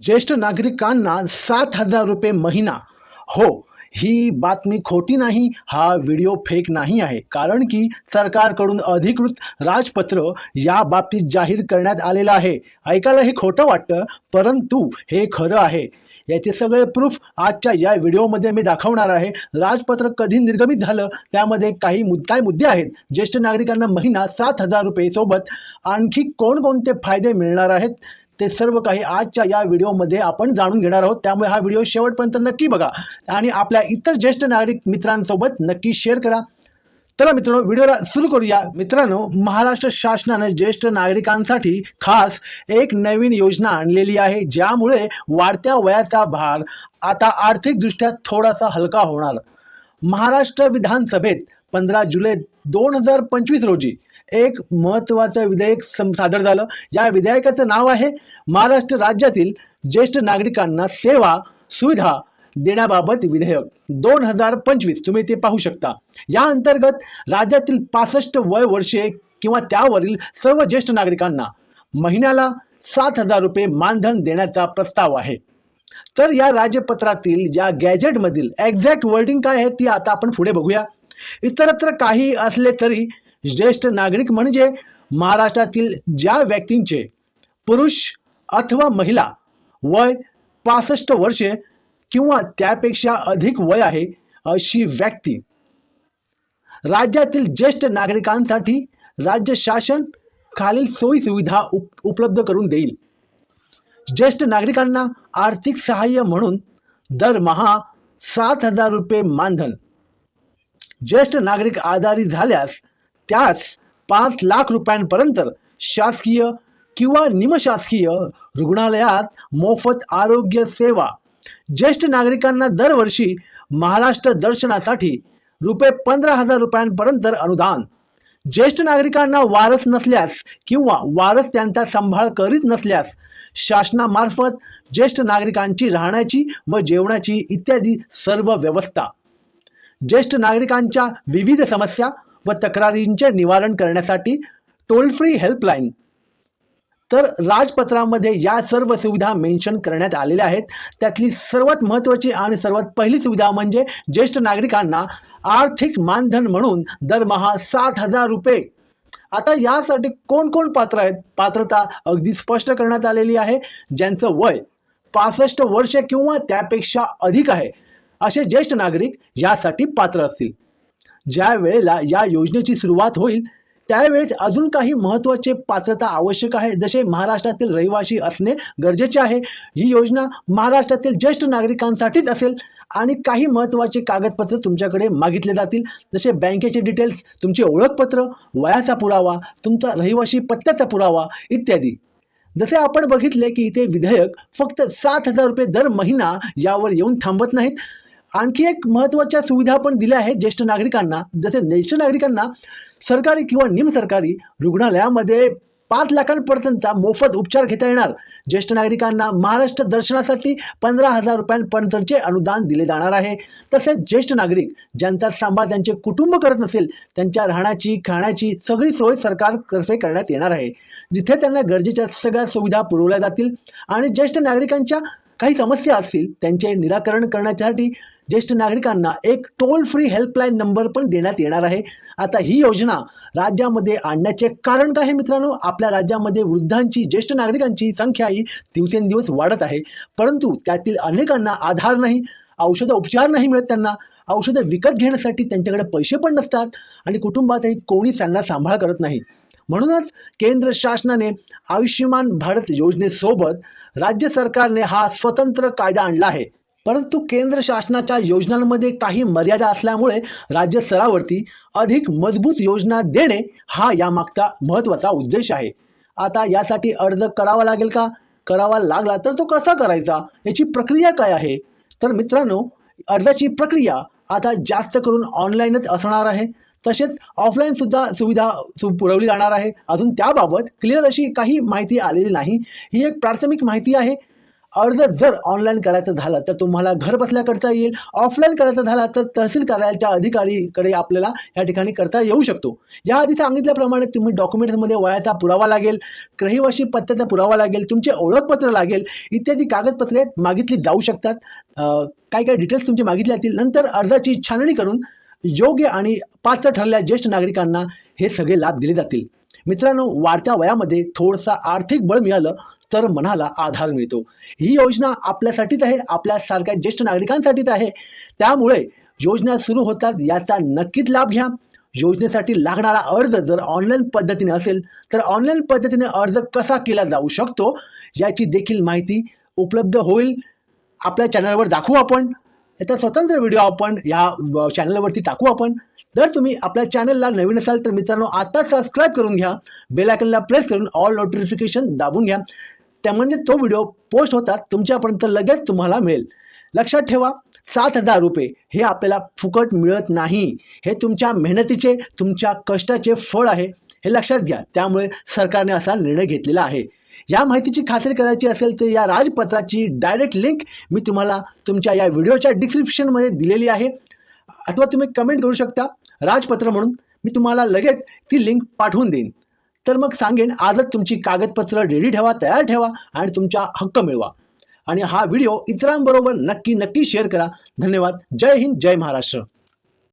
ज्येष्ठ नागरिकांना सात हजार रुपये महिना. हो ही बातमी खोटी नाही हा व्हिडिओ फेक नाही आहे. कारण की सरकारकडून अधिकृत राजपत्र या बाबतीत जाहीर करण्यात आलेलं आहे. ऐकायला हे खोटं वाटतं परंतु हे खरं आहे. याचे सगळे प्रूफ आजच्या या व्हिडिओमध्ये मी दाखवणार आहे. राजपत्र कधी निर्गमित झालं त्यामध्ये काही मुद काय मुद्दे आहेत? ज्येष्ठ नागरिकांना महिना सात हजार रुपये सोबत आणखी कोणकोणते फायदे मिळणार आहेत? ते सर्व काही आजच्या या व्हिडिओमध्ये आपण जाणून घेणार आहोत. त्यामुळे हा व्हिडिओ शेवटपर्यंत नक्की बघा आणि आपल्या इतर ज्येष्ठ नागरिक मित्रांसोबत नक्की शेअर करा. चला मित्रांनो व्हिडिओला सुरू करूया. मित्रांनो महाराष्ट्र शासनाने ज्येष्ठ नागरिकांसाठी खास एक नवीन योजना आणलेली आहे ज्यामुळे वाढत्या वयाचा भार आता आर्थिकदृष्ट्या थोडासा हलका होणार. महाराष्ट्र विधानसभेत पंधरा जुलै दोन हजार पंचवीस रोजी एक महत्त्वाचं विधेयक सम सादर झालं. या विधेयकाचं नाव आहे महाराष्ट्र राज्यातील ज्येष्ठ नागरिकांना सेवा सुविधा देण्याबाबत विधेयक. दोन हजार पंचवीस तुम्ही ते पाहू शकता. या अंतर्गत राज्यातील पासष्ट वय वर्षे किंवा त्यावरील सर्व ज्येष्ठ नागरिकांना महिन्याला सात हजार रुपये मानधन देण्याचा प्रस्ताव आहे. तर या राज्यपत्रातील या गॅजेटमधील एक्झॅक्ट वर्डिंग काय आहे ती आता आपण पुढे बघूया. इतरत्र काही असले तरी ज्येष्ठ नागरिक म्हणजे महाराष्ट्रातील ज्या व्यक्तींचे पुरुष अथवा महिला वय पासष्ट वर्षे किंवा त्यापेक्षा अधिक वय आहे अशी व्यक्ती. राज्यातील ज्येष्ठ नागरिकांसाठी राज्य शासन खालील सोयी सुविधा उप उपलब्ध करून देईल. ज्येष्ठ नागरिकांना आर्थिक सहाय्य म्हणून दरमहा सात हजार रुपये मानधन. ज्येष्ठ नागरिक आजारी झाल्यास त्यास पाच लाख रुपयांपर्यंत शासकीय किंवा निमशासकीय रुग्णालयात मोफत आरोग्य सेवा. ज्येष्ठ नागरिकांना दरवर्षी महाराष्ट्र दर्शनासाठी रुपये पंधरा हजार रुपयांपर्यंत अनुदान. ज्येष्ठ नागरिकांना वारस नसल्यास किंवा वारस त्यांचा सांभाळ करीत नसल्यास शासनामार्फत ज्येष्ठ नागरिकांची राहण्याची व जेवणाची इत्यादी सर्व व्यवस्था. ज्येष्ठ नागरिकांच्या विविध समस्या व तक्रारींचे निवारण करण्यासाठी टोल फ्री हेल्पलाईन तर राजपत्रामध्ये या सर्व सुविधा मेन्शन करण्यात आलेल्या आहेत. त्यातली सर्वात महत्त्वाची आणि सर्वात पहिली सुविधा म्हणजे ज्येष्ठ नागरिकांना आर्थिक मानधन म्हणून दरमहा सात हजार रुपये. आता यासाठी कोण कोण पात्र आहेत? पात्रता अगदी स्पष्ट करण्यात आलेली आहे. ज्यांचं वय पासष्ट वर्ष किंवा त्यापेक्षा अधिक आहे. असे ज्येष्ठ नागरिक यासाठी पात्र असतील. ज्या वेळेला या योजनेची सुरुवात होईल त्यावेळेस अजून काही महत्त्वाचे पात्रता आवश्यक आहे. जसे महाराष्ट्रातील रहिवासी असणे गरजेचे आहे. ही योजना महाराष्ट्रातील ज्येष्ठ नागरिकांसाठीच असेल आणि काही महत्त्वाचे कागदपत्र तुमच्याकडे मागितले जातील. जसे बँकेचे डिटेल्स तुमचे ओळखपत्र वयाचा पुरावा तुमचा रहिवासी पत्त्याचा पुरावा इत्यादी. जसे आपण बघितले की इथे विधेयक फक्त सात हजार रुपये दर महिना यावर येऊन थांबत नाहीत. आणखी एक महत्त्वाच्या सुविधा पण दिल्या आहेत ज्येष्ठ नागरिकांना. जसे ज्येष्ठ नागरिकांना सरकारी किंवा निमसरकारी रुग्णालयामध्ये पाच लाखांपर्यंतचा मोफत उपचार घेता येणार. ज्येष्ठ नागरिकांना महाराष्ट्र दर्शनासाठी पंधरा हजार रुपयांपर्यंतचे अनुदान दिले जाणार आहे. तसेच ज्येष्ठ नागरिक ज्यांचा सांभाळ त्यांचे कुटुंब करत नसेल त्यांच्या राहण्याची खाण्याची सगळी सोय सरकारतर्फे करण्यात येणार आहे. जिथे त्यांना गरजेच्या सगळ्या सुविधा पुरवल्या जातील आणि ज्येष्ठ नागरिकांच्या काही समस्या असतील त्यांचे निराकरण करण्यासाठी ज्येष्ठ नागरिकांना एक टोल फ्री हेल्पलाईन नंबर पण देण्यात येणार आहे. आता ही योजना राज्यामध्ये आणण्याचे कारण काय आहे मित्रांनो? आपल्या राज्यामध्ये वृद्धांची ज्येष्ठ नागरिकांची संख्या ही दिवसेंदिवस वाढत आहे. परंतु त्यातील अनेकांना आधार नाही औषध उपचार नाही मिळत त्यांना. औषधं विकत घेण्यासाठी त्यांच्याकडे पैसे पण नसतात आणि कुटुंबातही कोणी त्यांना सांभाळ करत नाही. म्हणूनच केंद्र शासनाने आयुष्यमान भारत योजनेसोबत राज्य सरकारने हा स्वतंत्र कायदा आणला आहे. परंतु केंद्र शासनाच्या योजनांमध्ये काही मर्यादा असल्यामुळे राज्य स्तरावरती अधिक मजबूत योजना देणे हा यामागचा महत्त्वाचा उद्देश आहे. आता यासाठी अर्ज करावा लागेल का? करावा लागला तर तो कसा करायचा? याची प्रक्रिया काय आहे? तर मित्रांनो अर्जाची प्रक्रिया आता जास्त करून ऑनलाईनच असणार आहे. तसेच ऑफलाईनसुद्धा सुविधा सु पुरवली जाणार आहे. अजून त्याबाबत क्लिअर अशी काही माहिती आलेली नाही. ही एक प्राथमिक माहिती आहे. अर्ज जर ऑनलाईन करायचं झालं तर तुम्हाला घर बसल्या करता येईल. ऑफलाईन करायचं झालं तर तहसील कार्यालयाच्या अधिकारीकडे आपल्याला या ठिकाणी करता येऊ शकतो. याआधी सांगितल्याप्रमाणे तुम्ही डॉक्युमेंट्समध्ये वयाचा पुरावा लागेल रहिवाशी पत्त्याचा पुरावा लागेल तुमचे ओळखपत्र लागेल इत्यादी कागदपत्रे मागितली जाऊ शकतात. काही काही डिटेल्स तुमचे मागितले जातील. नंतर अर्जाची छाननी करून योग्य आणि पात्र ठरलेल्या ज्येष्ठ नागरिकांना हे सगळे लाभ दिले जातील. मित्रांनो वाढत्या वयामध्ये थोडसा आर्थिक बळ मिळालं तर मनाला आधार मिळतो. ही योजना आपल्यासाठीच आहे आपल्यासारख्या ज्येष्ठ नागरिकांसाठीच आहे. त्यामुळे योजना सुरू होतात याचा नक्कीच लाभ घ्या. योजनेसाठी लागणारा अर्ज जर ऑनलाईन पद्धतीने असेल तर ऑनलाईन पद्धतीने अर्ज कसा केला जाऊ शकतो याची देखील माहिती उपलब्ध होईल. आपल्या चॅनलवर दाखवू आपण. याचा स्वतंत्र व्हिडिओ आपण या चॅनलवरती टाकू आपण. जर तुम्ही आपल्या चॅनलला नवीन असाल तर मित्रांनो आता सबस्क्राईब करून घ्या. बेलायकनला प्रेस करून ऑल नोटिफिकेशन दाबून घ्या. त्या म्हणजे तो व्हिडिओ पोस्ट होतात तुमच्यापर्यंत लगेच तुम्हाला मिळेल. लक्षात ठेवा सात हजार रुपये हे आपल्याला फुकट मिळत नाही. हे तुमच्या मेहनतीचे तुमच्या कष्टाचे फळ आहे. हे लक्षात घ्या. त्यामुळे सरकारने असा निर्णय घेतलेला आहे. या माहितीची खात्री करायची असेल तर या राजपत्राची डायरेक्ट लिंक मी तुम्हाला तुमच्या या व्हिडिओच्या डिस्क्रिप्शनमध्ये दिलेली आहे. अथवा तुम्ही कमेंट करू शकता राजपत्र म्हणून. मी तुम्हाला लगेच ती लिंक पाठवून देईन. तर मग सांगेन आजच तुमची कागदपत्र रेडी ठेवा तयार ठेवा आणि तुमचा हक्क मिळवा. आणि हा व्हिडिओ इतरांबरोबर नक्की नक्की शेअर करा. धन्यवाद. जय हिंद जय महाराष्ट्र.